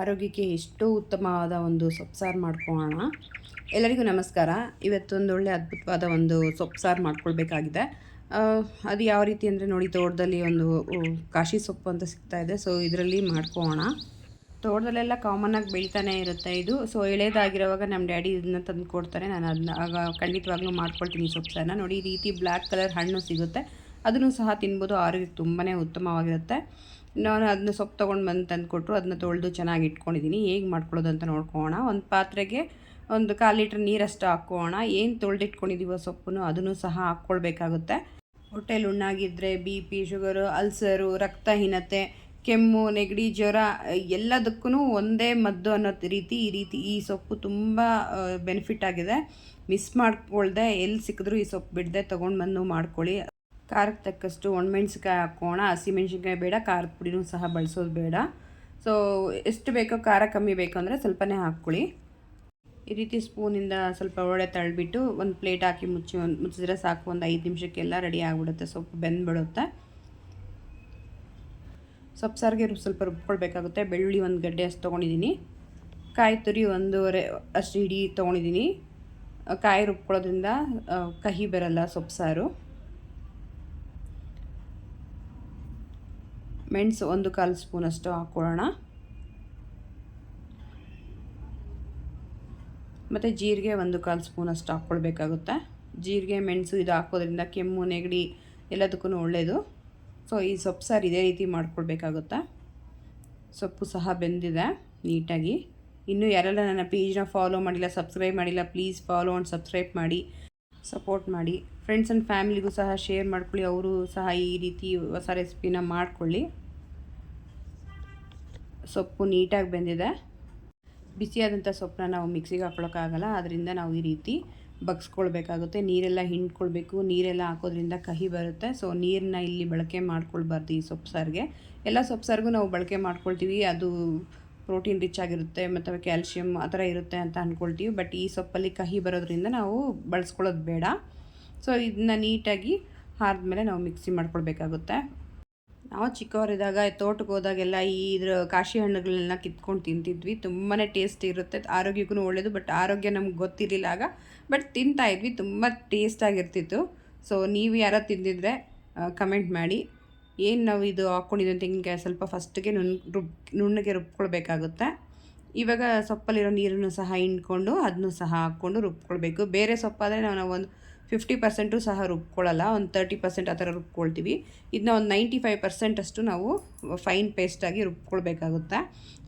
ಆರೋಗ್ಯಕ್ಕೆ ಎಷ್ಟೋ ಉತ್ತಮವಾದ ಒಂದು ಸೊಪ್ಸಾರು ಮಾಡ್ಕೊಳ್ಳೋಣ. ಎಲ್ಲರಿಗೂ ನಮಸ್ಕಾರ. ಇವತ್ತೊಂದು ಒಳ್ಳೆ ಅದ್ಭುತವಾದ ಒಂದು ಸೊಪ್ಸಾರು ಮಾಡ್ಕೊಳ್ಬೇಕಾಗಿದೆ. ಅದು ಯಾವ ರೀತಿ ಅಂದರೆ ನೋಡಿ, ತೋಟದಲ್ಲಿ ಒಂದು ಕಾಶಿ ಸೊಪ್ಪು ಅಂತ ಸಿಗ್ತಾ ಇದೆ. ಸೊ, ಇದರಲ್ಲಿ ಮಾಡ್ಕೊಳ್ಳೋಣ. ತೋಟದಲ್ಲೆಲ್ಲ ಕಾಮನ್ನಾಗಿ ಬೆಳಿತಾನೆ ಇರುತ್ತೆ ಇದು. ಸೊ ಎಳೆದಾಗಿರೋವಾಗ ನಮ್ಮ ಡ್ಯಾಡಿ ಇದನ್ನ ತಂದು ಕೊಡ್ತಾರೆ. ನಾನು ಅದನ್ನ ಆಗ ಖಂಡಿತವಾಗ್ಲೂ ಮಾಡ್ಕೊಳ್ತೀನಿ ಸೊಪ್ಪು ಸಾರನ್ನ ನೋಡಿ, ಈ ರೀತಿ ಬ್ಲ್ಯಾಕ್ ಕಲರ್ ಹಣ್ಣು ಸಿಗುತ್ತೆ. ಅದನ್ನು ಸಹ ತಿನ್ಬೋದು. ಆರೋಗ್ಯಕ್ಕೆ ತುಂಬಾ ಉತ್ತಮವಾಗಿರುತ್ತೆ. ನಾನು ಅದನ್ನ ಸೊಪ್ಪು ತೊಗೊಂಡು ಬಂದು ತಂದು ಕೊಟ್ಟರು ಅದನ್ನ ತೊಳೆದು ಚೆನ್ನಾಗಿ ಇಟ್ಕೊಂಡಿದ್ದೀನಿ ಹೇಗೆ ಮಾಡ್ಕೊಳ್ಳೋದು ಅಂತ ನೋಡ್ಕೋಣ ಒಂದು ಪಾತ್ರೆಗೆ ಒಂದು ಕಾಲು ಲೀಟ್ರ್ ನೀರಷ್ಟು ಹಾಕ್ಕೋಣ ಏನು ತೊಳೆದಿಟ್ಕೊಂಡಿದ್ದೀವೋ ಸೊಪ್ಪನ್ನು ಅದನ್ನು ಸಹ ಹಾಕ್ಕೊಳ್ಬೇಕಾಗುತ್ತೆ. ಹೊಟ್ಟೆಲಿ ಉಣ್ಣಾಗಿದ್ದರೆ ಬಿ ಪಿ, ಶುಗರು, ಅಲ್ಸರು ರಕ್ತಹೀನತೆ ಕೆಮ್ಮು, ನೆಗಡಿ, ಜ್ವರ ಎಲ್ಲದಕ್ಕೂ ಒಂದೇ ಮದ್ದು ಅನ್ನೋ ರೀತಿ ಈ ರೀತಿ ಈ ಸೊಪ್ಪು ತುಂಬ ಬೆನಿಫಿಟ್ ಆಗಿದೆ. ಮಿಸ್ ಮಾಡ್ಕೊಳ್ದೆ ಎಲ್ಲಿ ಸಿಕ್ಕಿದ್ರು ಈ ಸೊಪ್ಪು ಬಿಡದೆ ತೊಗೊಂಡು ಬಂದು ಮಾಡ್ಕೊಳ್ಳಿ. ಖಾರಕ್ಕೆ ತಕ್ಕಷ್ಟು ಒಣಮೆಣ್ಸಿಕಾಯಿ ಹಾಕೋಣ ಹಸಿಮೆಣ್ಸಿನ್ಕಾಯಿ ಬೇಡ, ಖಾರದ ಪುಡಿನೂ ಸಹ ಬಳಸೋದು ಬೇಡ. ಸೊ ಎಷ್ಟು ಬೇಕೋ ಖಾರ ಕಮ್ಮಿ ಬೇಕು ಅಂದರೆ ಸ್ವಲ್ಪನೇ ಹಾಕ್ಕೊಳ್ಳಿ. ಈ ರೀತಿ ಸ್ಪೂನಿಂದ ಸ್ವಲ್ಪ ಒಳ್ಳೆ ತಳ್ಳಿಬಿಟ್ಟು ಒಂದು ಪ್ಲೇಟ್ ಹಾಕಿ ಮುಚ್ಚಿ ಒಂದು, ಮುಚ್ಚಿದ್ರೆ ಸಾಕು, ಒಂದು ಐದು ನಿಮಿಷಕ್ಕೆಲ್ಲ ರೆಡಿ ಆಗಿಬಿಡುತ್ತೆ. ಸೊಪ್ಪು ಬೆಂದ್ಬಿಡುತ್ತೆ. ಸೊಪ್ಪು ಸಾರಿಗೆ ಸ್ವಲ್ಪ ರುಬ್ಕೊಳ್ಬೇಕಾಗುತ್ತೆ. ಬೆಳ್ಳುಳ್ಳಿ ಒಂದು ಗಡ್ಡೆ ಅಷ್ಟು ತೊಗೊಂಡಿದ್ದೀನಿ. ಕಾಯಿ ತುರಿ ಒಂದೂವರೆ ಅಷ್ಟು ಹಿಡಿ ತೊಗೊಂಡಿದ್ದೀನಿ. ಕಾಯಿ ರುಬ್ಕೊಳ್ಳೋದ್ರಿಂದ ಕಹಿ ಬರಲ್ಲ ಸೊಪ್ಪು ಸಾರು. ಮೆಣಸು ಒಂದು ಕಾಲು ಸ್ಪೂನಷ್ಟು ಹಾಕ್ಕೊಳ್ಳೋಣ. ಮತ್ತು ಜೀರಿಗೆ ಒಂದು ಕಾಲು ಸ್ಪೂನಷ್ಟು ಹಾಕ್ಕೊಳ್ಬೇಕಾಗುತ್ತೆ. ಜೀರಿಗೆ, ಮೆಣಸು ಇದು ಹಾಕೋದ್ರಿಂದ ಕೆಮ್ಮು, ನೆಗಡಿ ಎಲ್ಲದಕ್ಕೂ ಒಳ್ಳೆಯದು ಸೊ ಈ ಸೊಪ್ಪು ಸಾರು ಇದೇ ರೀತಿ ಮಾಡ್ಕೊಳ್ಬೇಕಾಗುತ್ತೆ. ಸೊಪ್ಪು ಸಹ ಬೆಂದಿದೆ ನೀಟಾಗಿ. ಇನ್ನೂ ಯಾರೆಲ್ಲ ನನ್ನ ಪೇಜ್ನ ಫಾಲೋ ಮಾಡಿಲ್ಲ ಸಬ್ಸ್ಕ್ರೈಬ್ ಮಾಡಿಲ್ಲ ಪ್ಲೀಸ್ ಫಾಲೋ ಆ್ಯಂಡ್ ಸಬ್ಸ್ಕ್ರೈಬ್ ಮಾಡಿ. ಸಪೋರ್ಟ್ ಮಾಡಿ ಫ್ರೆಂಡ್ಸ್ ಆ್ಯಂಡ್ ಫ್ಯಾಮಿಲಿಗೂ ಸಹ ಶೇರ್ ಮಾಡ್ಕೊಳ್ಳಿ, ಅವರು ಸಹ ಈ ರೀತಿ ಹೊಸ ರೆಸಿಪಿನ ಮಾಡ್ಕೊಳ್ಳಿ. ಸೊಪ್ಪು ನೀಟಾಗಿ ಬೆಂದಿದೆ. ಬಿಸಿಯಾದಂಥ ಸೊಪ್ಪನ್ನ ನಾವು ಮಿಕ್ಸಿಗೆ ಹಾಕ್ಕೊಳ್ಳೋಕ್ಕಾಗಲ್ಲ ಅದರಿಂದ ನಾವು ಈ ರೀತಿ ಬಗ್ಸ್ಕೊಳ್ಬೇಕಾಗುತ್ತೆ. ನೀರೆಲ್ಲ ಹಿಂಡ್ಕೊಳ್ಬೇಕು, ನೀರೆಲ್ಲ ಹಾಕೋದ್ರಿಂದ ಕಹಿ ಬರುತ್ತೆ. ಸೊ ನೀರನ್ನ ಇಲ್ಲಿ ಬಳಕೆ ಮಾಡ್ಕೊಳ್ಬಾರ್ದು ಈ ಸೊಪ್ಪು ಸಾರಿಗೆ. ಎಲ್ಲ ಸೊಪ್ಪು ಸಾರಿಗೂ ನಾವು ಬಳಕೆ ಮಾಡ್ಕೊಳ್ತೀವಿ. ಅದು ಪ್ರೋಟೀನ್ ರಿಚ್ ಆಗಿರುತ್ತೆ, ಮತ್ತು ಕ್ಯಾಲ್ಶಿಯಂ ಆ ಥರ ಇರುತ್ತೆ ಅಂತ ಅಂದ್ಕೊಳ್ತೀವಿ ಬಟ್ ಈ ಸೊಪ್ಪಲ್ಲಿ ಕಹಿ ಬರೋದ್ರಿಂದ ನಾವು ಬಳಸ್ಕೊಳ್ಳೋದು ಬೇಡ. ಸೊ ಇದನ್ನ ನೀಟಾಗಿ ಮೇಲೆ ನಾವು ಮಿಕ್ಸಿ ಮಾಡ್ಕೊಳ್ಬೇಕಾಗುತ್ತೆ. ನಾವು ಚಿಕ್ಕವರಿದ್ದಾಗ, ತೋಟಕ್ಕೆ ಹೋದಾಗೆಲ್ಲ ಈ ಇದ್ರ ಕಾಶಿ ಹಣ್ಣುಗಳನ್ನ ಕಿತ್ಕೊಂಡು ತಿಂತಿದ್ವಿ. ತುಂಬಾ ಟೇಸ್ಟ್ ಇರುತ್ತೆ. ಆರೋಗ್ಯಕ್ಕೂ ಒಳ್ಳೆಯದು ಬಟ್ ಆರೋಗ್ಯ ನಮ್ಗೆ ಗೊತ್ತಿರಲಿಲ್ಲ ಆಗ. ಬಟ್ ತಿಂತಾಯಿದ್ವಿ ತುಂಬ ಟೇಸ್ಟಾಗಿರ್ತಿತ್ತು ಸೊ ನೀವು ಯಾರೋ ತಿಂದಿದ್ರೆ ಕಮೆಂಟ್ ಮಾಡಿ. ಏನು ನಾವು ಇದು ಹಾಕ್ಕೊಂಡಿದ್ದೀವಿ ತೆಂಗಿನಕಾಯಿ ಸ್ವಲ್ಪ ಫಸ್ಟ್ಗೆ ನುಣ್ ರುಬ್ ನುಣ್ಣಗೆ ರುಬ್ಕೊಳ್ಬೇಕಾಗುತ್ತೆ. ಇವಾಗ ಸೊಪ್ಪಲ್ಲಿರೋ ನೀರನ್ನು ಸಹ ಹಿಂಡ್ಕೊಂಡು ಅದನ್ನು ಸಹ ಹಾಕ್ಕೊಂಡು ರುಬ್ಕೊಳ್ಬೇಕು. ಬೇರೆ ಸೊಪ್ಪಾದರೆ ನಾವು ಒಂದು ಫಿಫ್ಟಿ ಪರ್ಸೆಂಟು ಸಹ ರುಬ್ಕೊಳ್ಳಲ್ಲ ಒಂದು ತರ್ಟಿ ಪರ್ಸೆಂಟ್ ಆ ಥರ ರುಬ್ಕೊಳ್ತೀವಿ. ಇದನ್ನ ಒಂದು ನೈಂಟಿ ಫೈವ್ ಪರ್ಸೆಂಟ್ ಅಷ್ಟು ನಾವು ಫೈನ್ ಪೇಸ್ಟಾಗಿ ರುಬ್ಕೊಳ್ಬೇಕಾಗುತ್ತೆ.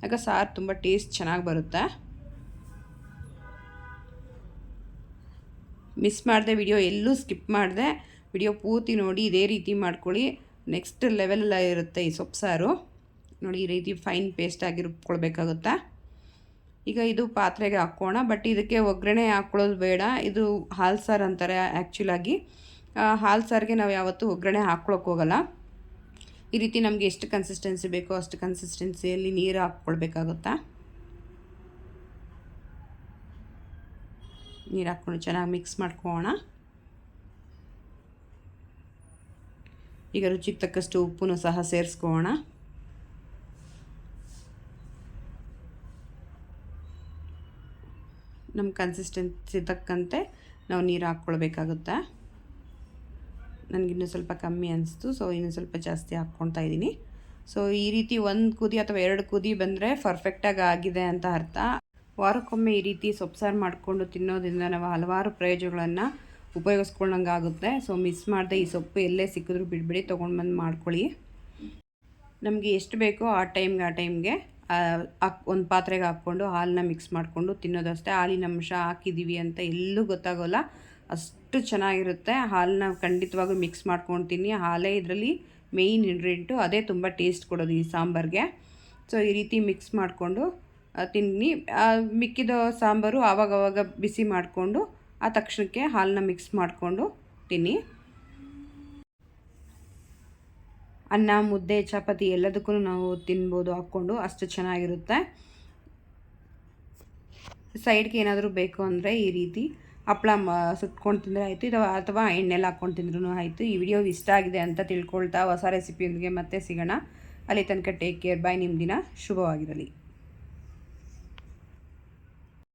ಆಗ ಸಾರು ತುಂಬ ಟೇಸ್ಟ್ ಚೆನ್ನಾಗಿ ಬರುತ್ತೆ. ಮಿಸ್ ಮಾಡಿದೆ ವಿಡಿಯೋ ಎಲ್ಲೂ ಸ್ಕಿಪ್ ಮಾಡಿದೆ. ವಿಡಿಯೋ ಪೂರ್ತಿ ನೋಡಿ, ಇದೇ ರೀತಿ ಮಾಡ್ಕೊಳ್ಳಿ. ನೆಕ್ಸ್ಟ್ ಲೆವೆಲ್ ಇರುತ್ತೆ ಈ ಸೊಪ್ಪು ಸಾರು. ನೋಡಿ, ಈ ರೀತಿ ಫೈನ್ ಪೇಸ್ಟಾಗಿ ರುಬ್ಕೊಳ್ಬೇಕಾಗುತ್ತಾ. ಈಗ ಇದು ಪಾತ್ರೆಗೆ ಹಾಕ್ಕೋಣ ಬಟ್ ಇದಕ್ಕೆ ಒಗ್ಗರಣೆ ಹಾಕ್ಕೊಳ್ಳೋದು ಬೇಡ. ಇದು ಹಾಲು ಸಾರು ಅಂತಾರೆ ಆ್ಯಕ್ಚುಲಾಗಿ ಹಾಲು ಸಾರಿಗೆ ನಾವು ಯಾವತ್ತೂ ಒಗ್ಗರಣೆ ಹಾಕ್ಕೊಳಕ್ಕೆ ಹೋಗಲ್ಲ. ಈ ರೀತಿ ನಮಗೆ ಎಷ್ಟು ಕನ್ಸಿಸ್ಟೆನ್ಸಿ ಬೇಕೋ ಅಷ್ಟು ಕನ್ಸಿಸ್ಟೆನ್ಸಿಯಲ್ಲಿ ನೀರು ಹಾಕ್ಕೊಳ್ಬೇಕಾಗುತ್ತಾ. ನೀರು ಹಾಕ್ಕೊಂಡು ಚೆನ್ನಾಗಿ ಮಿಕ್ಸ್ ಮಾಡ್ಕೊಳ್ಳೋಣ ಈಗ ರುಚಿಗೆ ತಕ್ಕಷ್ಟು ಉಪ್ಪನ್ನು ಸಹ ಸೇರಿಸ್ಕೋಣ ನಮ್ಮ ಕನ್ಸಿಸ್ಟೆನ್ಸಿ ತಕ್ಕಂತೆ ನಾವು ನೀರು ಹಾಕ್ಕೊಳ್ಬೇಕಾಗುತ್ತೆ? ನನಗಿನ್ನೂ ಸ್ವಲ್ಪ ಕಮ್ಮಿ ಅನಿಸ್ತು ಸೊ ಇನ್ನೂ ಸ್ವಲ್ಪ ಜಾಸ್ತಿ ಹಾಕ್ಕೊಳ್ತಾ ಇದ್ದೀನಿ. ಸೊ ಈ ರೀತಿ ಒಂದು ಕುದಿ ಅಥವಾ ಎರಡು ಕುದಿ ಬಂದರೆ ಪರ್ಫೆಕ್ಟಾಗಿ ಆಗಿದೆ ಅಂತ ಅರ್ಥ. ವಾರಕ್ಕೊಮ್ಮೆ ಈ ರೀತಿ ಸೊಪ್ಪು ಸಾರು ಮಾಡಿಕೊಂಡು ತಿನ್ನೋದ್ರಿಂದ ನಾವು ಹಲವಾರು ಪ್ರಯೋಜನಗಳನ್ನು ಉಪಯೋಗಿಸ್ಕೊಂಡಂಗೆ ಆಗುತ್ತೆ ಸೊ ಮಿಸ್ ಮಾಡದೆ ಈ ಸೊಪ್ಪು ಎಲ್ಲೇ ಸಿಕ್ಕಿದ್ರು ಬಿಡ್ಬಿಡಿ, ತೊಗೊಂಡು ಬಂದು ಮಾಡ್ಕೊಳ್ಳಿ. ನಮಗೆ ಎಷ್ಟು ಬೇಕೋ ಆ ಟೈಮ್ಗೆ ಆ ಟೈಮ್ಗೆ ಹಾಕ್, ಒಂದು ಪಾತ್ರೆಗೆ ಹಾಕ್ಕೊಂಡು ಹಾಲನ್ನ ಮಿಕ್ಸ್ ಮಾಡಿಕೊಂಡು ತಿನ್ನೋದಷ್ಟೇ. ಹಾಲಿನ ಅಂಶ ಹಾಕಿದ್ದೀವಿ ಅಂತ ಎಲ್ಲೂ ಗೊತ್ತಾಗೋಲ್ಲ. ಅಷ್ಟು ಚೆನ್ನಾಗಿರುತ್ತೆ. ಹಾಲನ್ನ ಖಂಡಿತವಾಗೂ ಮಿಕ್ಸ್ ಮಾಡ್ಕೊತೀನಿ. ಹಾಲೇ ಇದರಲ್ಲಿ ಮೇಯ್ನ್ ಇಂಗ್ರೀಡಿಯೆಂಟು ಅದೇ ತುಂಬ ಟೇಸ್ಟ್ ಕೊಡೋದು ಈ ಸಾಂಬಾರಿಗೆ. ಸೊ ಈ ರೀತಿ ಮಿಕ್ಸ್ ಮಾಡಿಕೊಂಡು ತಿನ್ನಿ ಮಿಕ್ಕಿದ ಸಾಂಬಾರು ಆವಾಗವಾಗ ಬಿಸಿ ಮಾಡಿಕೊಂಡು ಆ ತಕ್ಷಣಕ್ಕೆ ಹಾಲನ್ನ ಮಿಕ್ಸ್ ಮಾಡಿಕೊಂಡು ತಿನ್ನಿ. ಅನ್ನ, ಮುದ್ದೆ, ಚಪಾತಿ ಎಲ್ಲದಕ್ಕೂ ನಾವು ತಿನ್ಬೋದು, ಹಾಕ್ಕೊಂಡು ಅಷ್ಟು ಚೆನ್ನಾಗಿರುತ್ತೆ. ಸೈಡ್ಗೆ ಏನಾದರೂ ಬೇಕು ಅಂದರೆ ಈ ರೀತಿ ಹಪ್ಪಳ ಮ ಸುಟ್ಕೊಂಡು ತಿಂದರೆ ಆಯಿತು, ಇದು ಅಥವಾ ಎಣ್ಣೆಲ್ಲ ಹಾಕ್ಕೊಂಡು ತಿಂದ್ರೂ ಆಯಿತು. ಈ ವಿಡಿಯೋ ಇಷ್ಟ ಆಗಿದೆ ಅಂತ ತಿಳ್ಕೊಳ್ತಾ ಹೊಸ ರೆಸಿಪಿಯೊಂದಿಗೆ ಮತ್ತೆ ಸಿಗೋಣ. ಅಲ್ಲಿ ತನಕ ಟೇಕ್ ಕೇರ್ ಬಾಯ್ ನಿಮ್ಮ ದಿನ. ಶುಭವಾಗಿರಲಿ.